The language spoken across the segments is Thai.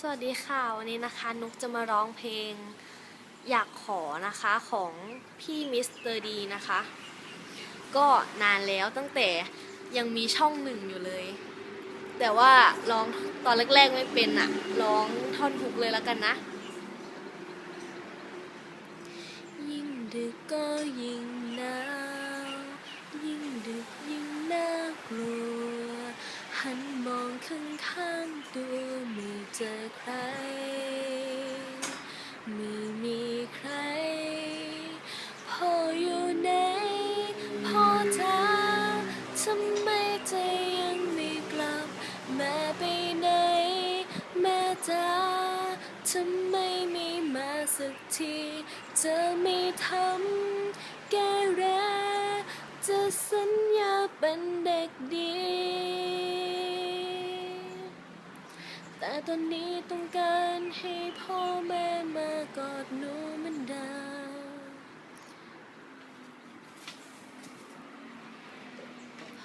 สวัสดีค่ะ วันนี้นะคะนุกจะมาร้องเพลงอยากขอนะคะของพี่มิสเตอร์ดีนะคะ ก็นานแล้วตั้งแต่ยังมีช่องหนึ่งอยู่เลย แต่ว่าร้องตอนแรกๆไม่เป็นอะร้องท่อนฮุกเลยแล้วกันนะ ยิ่งดึกก็ยิ่ง ข้างข้างๆตัวไม่เจอใคร ไม่มีใคร พออยู่ไหนพอจ๋าทำไมใจยังไม่กลับ แม่ไปไหน แม่จ๋าทำไมไม่มาสักทีจะไม่ทำแกแรจะสัญญาเป็นเด็กดี แต่ตอนนี้ต้องการให้พ่อแม่มากอดหนูเหมือนเดิม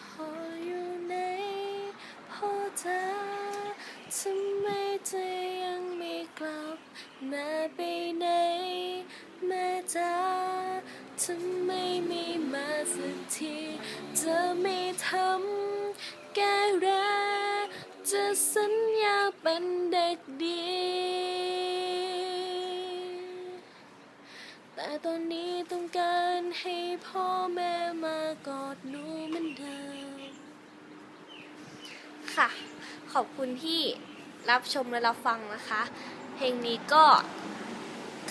พ่ออยู่ไหนพ่อจ๋าทำไมใจยังไม่กลับแม่ไปไหนแม่จ๋าทำไมไม่มาสักทีจะไม่ทำแกแรจะสัญ เป็นเด็กดี แต่ตอนนี้ต้องการให้พ่อแม่มากอดหนูเหมือนเดิม ค่ะ ขอบคุณที่รับชมและรับฟังนะคะ เพลงนี้ก็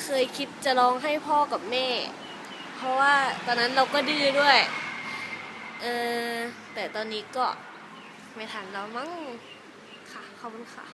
เคยคิดจะร้องให้พ่อกับแม่ เพราะว่าตอนนั้นเราก็ดื้อด้วย เออแต่ตอนนี้ก็ไม่ทันแล้วมั้ง ค่ะ ขอบคุณค่ะ